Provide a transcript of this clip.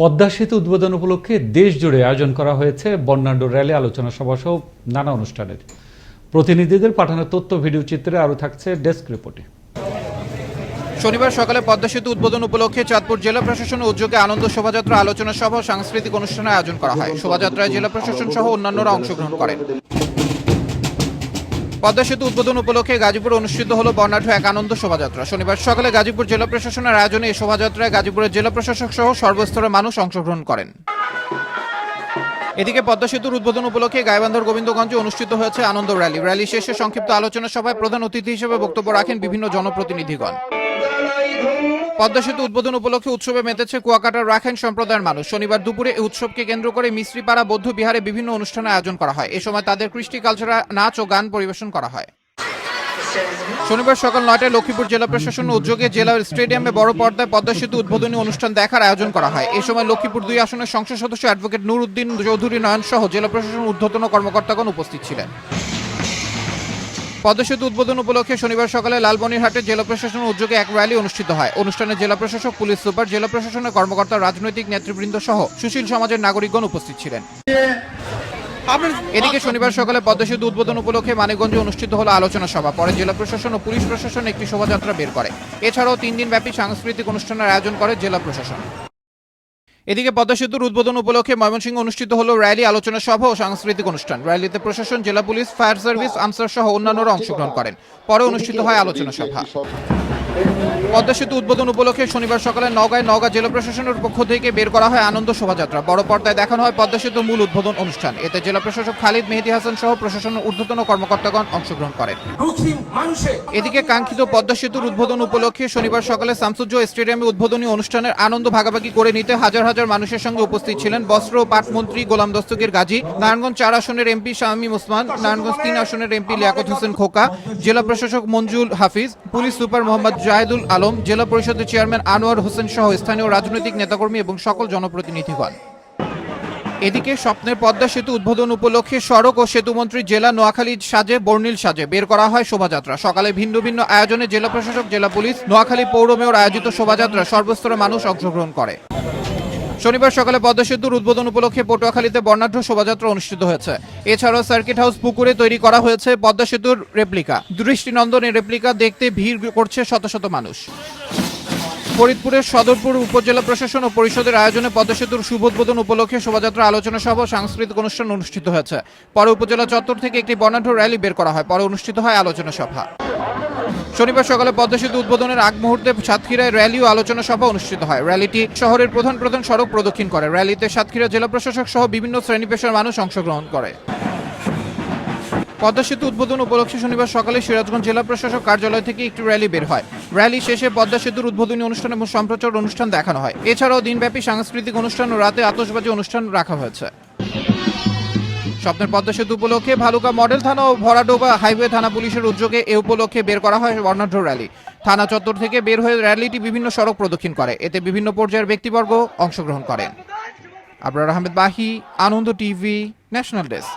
পদ্মা সেতু উদ্বোধন উপলক্ষে দেশ জুড়ে আয়োজন করা হয়েছে বর্ণাঢ্য র্যালি, আলোচনা সভা সহ নানা অনুষ্ঠানের। প্রতিনিধিদের পাঠানো তথ্য, ভিডিও চিত্রে আরও থাকছে ডেস্ক রিপোর্টে। শনিবার সকালে পদ্মা সেতু উদ্বোধন উপলক্ষে চাঁদপুর জেলা প্রশাসনের উদ্যোগে আনন্দ শোভাযাত্রা, আলোচনা সভা সাংস্কৃতিক অনুষ্ঠানের আয়োজন করা হয়। শোভাযাত্রায় জেলা প্রশাসন সহ অন্যান্যরা অংশগ্রহণ করেন। পদ্মা সেতু উদ্বোধন উপলক্ষে গাজীপুরে অনুষ্ঠিত হলো বর্ণাঢ্য এক আনন্দ শোভাযাত্রা। শনিবার সকালে গাজীপুর জেলা প্রশাসনের আয়োজনে এই শোভাযাত্রায় গাজীপুরের জেলা প্রশাসক সহ সর্বস্তরের মানুষ অংশগ্রহণ করেন। এদিকে পদ্মা সেতুর উদ্বোধন উপলক্ষে গাইবান্ধার গোবিন্দগঞ্জে অনুষ্ঠিত হয়েছে আনন্দ র্যালি। র্যালি শেষে সংক্ষিপ্ত আলোচনা সভায় প্রধান অতিথি হিসেবে বক্তব্য রাখেন বিভিন্ন জনপ্রতিনিধিগণ। পদ্মা সেতু উদ্বোধন উপলক্ষে উৎসবে মেতেছে কুয়াকাটার রাখাইন সম্প্রদায়ের মানুষ। শনিবার দুপুরে এই উৎসবকে কেন্দ্র করে মিশ্রিপাড়া, বৌদ্ধ বিহারে বিভিন্ন অনুষ্ঠানের আয়োজন করা হয়। এ সময় তাদের কৃষ্টি কালচারাল নাচ ও গান পরিবেশন করা হয়। শনিবার সকাল নয়টায় লক্ষ্মীপুর জেলা প্রশাসনের উদ্যোগে জেলার স্টেডিয়ামে বড় পর্দায় পদ্মা সেতু উদ্বোধনী অনুষ্ঠান দেখার আয়োজন করা হয়। এ সময় লক্ষ্মীপুর দুই আসনের সংসদ সদস্য অ্যাডভোকেট নুর উদ্দিন চৌধুরী নয়ন সহ জেলা প্রশাসনের ঊর্ধ্বতন কর্মকর্তাগণ উপস্থিত ছিলেন। পদ্মা সেতু উদ্বোধন উপলক্ষে শনিবার সকালে লালমনিরহাটে জেলা প্রশাসনের উদ্যোগে এক র্যালি অনুষ্ঠিত হয়। অনুষ্ঠানে জেলা প্রশাসক, পুলিশ সুপার, জেলা প্রশাসনের কর্মকর্তা, রাজনৈতিক নেতৃবৃন্দ সহ সুশীল সমাজের নাগরিকগণ উপস্থিত ছিলেন। এদিকে শনিবার সকালে পদ্মা সেতু উদ্বোধন উপলক্ষে মানিকগঞ্জে অনুষ্ঠিত হলো আলোচনা সভা। পরে জেলা প্রশাসন ও পুলিশ প্রশাসন একটি শোভাযাত্রা বের করে। এছাড়াও তিন ব্যাপী সাংস্কৃতিক অনুষ্ঠানের আয়োজন করে জেলা প্রশাসন। এদিকে পদ্মা সেতুর উদ্বোধন উপলক্ষে ময়মনসিংহ অনুষ্ঠিত হলো র্যালি, আলোচনা সভা ও সাংস্কৃতিক অনুষ্ঠান। র্যালিতে প্রশাসন, জেলা পুলিশ, ফায়ার সার্ভিস, আনসার সহ অন্যান্যরা অংশগ্রহণ করেন। পরে অনুষ্ঠিত হয় আলোচনা সভা। পদ্মা সেতু উদ্বোধন উপলক্ষে শনিবার সকালে নওগাঁয় নওগাঁ জেলা প্রশাসনের পক্ষ থেকে বের করা হয় আনন্দ শোভাযাত্রা। বড় পর্দায় দেখানো হয় পদ্মা সেতু মূল উদ্বোধন অনুষ্ঠান। এতে জেলা প্রশাসক খালিদ মেহেদি হাসান সহ প্রশাসনের ঊর্ধ্বতন কর্মকর্তাগণ অংশগ্রহণ করেন। এদিকে কাঙ্ক্ষিত পদ্মা সেতুর উদ্বোধন উপলক্ষে শনিবার সকালে শামসুজ্জ স্টেডিয়ামে উদ্বোধনী অনুষ্ঠানের আনন্দ ভাগাভাগি করে নিতে হাজার হাজার মানুষের সঙ্গে উপস্থিত ছিলেন বস্ত্র ও পাট মন্ত্রী গোলাম দস্তকের গাজী নারায়ণগঞ্জ চার আসনের এমপি শামীম ওসমান নারায়ণগঞ্জ তিন আসনের এমপি লিয়াকত হোসেন খোকা জেলা প্রশাসক মঞ্জুল হাফিজ পুলিশ সুপার মোহাম্মদ জাহেদুল আলম, জেলা পরিষদের চেয়ারম্যান আনোয়ার হোসেন সহ স্থানীয় রাজনৈতিক নেতাকর্মী এবং সকল জনপ্রতিনিধিগণ এদিকে স্বপ্নের পদ্মা সেতু উদ্বোধন উপলক্ষে সড়ক ও সেতুমন্ত্রী জেলা নোয়াখালী সাজে, বর্ণিল সাজে বের করা হয় শোভাযাত্রা। সকালে ভিন্ন ভিন্ন আয়োজনে জেলা প্রশাসক, জেলা পুলিশ, নোয়াখালী পৌর মেয়র আয়োজিত শোভাযাত্রা সর্বস্তরের মানুষ অংশগ্রহণ করে। শনিবার সকালে পদ্মা সেতুর উদ্বোধন উপলক্ষে পটুয়াখালীতে বর্ণাঢ্য শোভাযাত্রা অনুষ্ঠিত হয়েছে। এছাড়াও সার্কিট হাউস পুকুরে তৈরি করা হয়েছে পদ্মা সেতুর রেপ্লিকা। দৃষ্টিনন্দন এই রেপ্লিকা দেখতে ভিড় করছে শত শত মানুষ। ফরিদপুরের সদরপুর উপজেলা প্রশাসন ও পরিষদের আয়োজনে পদ্মা সেতুর শুভোদ্বোধন উপলক্ষে শোভাযাত্রা আলোচনা সভা সাংস্কৃতিক অনুষ্ঠান অনুষ্ঠিত হয়েছে। পরে উপজেলা চত্বর থেকে একটি বর্ণাঢ্য র্যালি বের করা হয়। পরে অনুষ্ঠিত হয় আলোচনা সভা। শনিবার সকালে পদ্মা সেতু উদ্বোধনের আগ মুহূর্তে সাতক্ষীরায় র্যালি ও আলোচনা সভা অনুষ্ঠিত হয়। র্যালিটি শহরের প্রধান প্রধান সড়ক প্রদক্ষিণ করে। র্যালিতে সাতক্ষীরা জেলা প্রশাসক সহ বিভিন্ন শ্রেণি পেশার মানুষ অংশগ্রহণ করে। পদ্মা সেতু উদ্বোধন উপলক্ষে শনিবার সকালে সিরাজগঞ্জ জেলা প্রশাসক কার্যালয় থেকে একটি র্যালি বের হয়। র্যালি শেষে পদ্মা সেতুর উদ্বোধনী অনুষ্ঠান এবং সম্প্রচার অনুষ্ঠান দেখানো হয়। এছাড়াও দিনব্যাপী সাংস্কৃতিক অনুষ্ঠান ও রাতে আতশবাজি অনুষ্ঠান রাখা হয়েছে। স্বপ্নের পদ্মা সেতু উপলক্ষে ভালুকা মডেল থানা ও ভরাডোবা হাইওয়ে থানা পুলিশের উদ্যোগে এ উপলক্ষে বের করা হয় বর্ণাঢ্য র্যালি। থানা চত্বর থেকে বের হয়ে র্যালিটি বিভিন্ন সড়ক প্রদক্ষিণ করে। এতে বিভিন্ন পর্যায়ের ব্যক্তিবর্গ অংশগ্রহণ করেন। আবরার আহমেদ বাহি, আনন্দ টিভি, ন্যাশনাল ডেস্ক।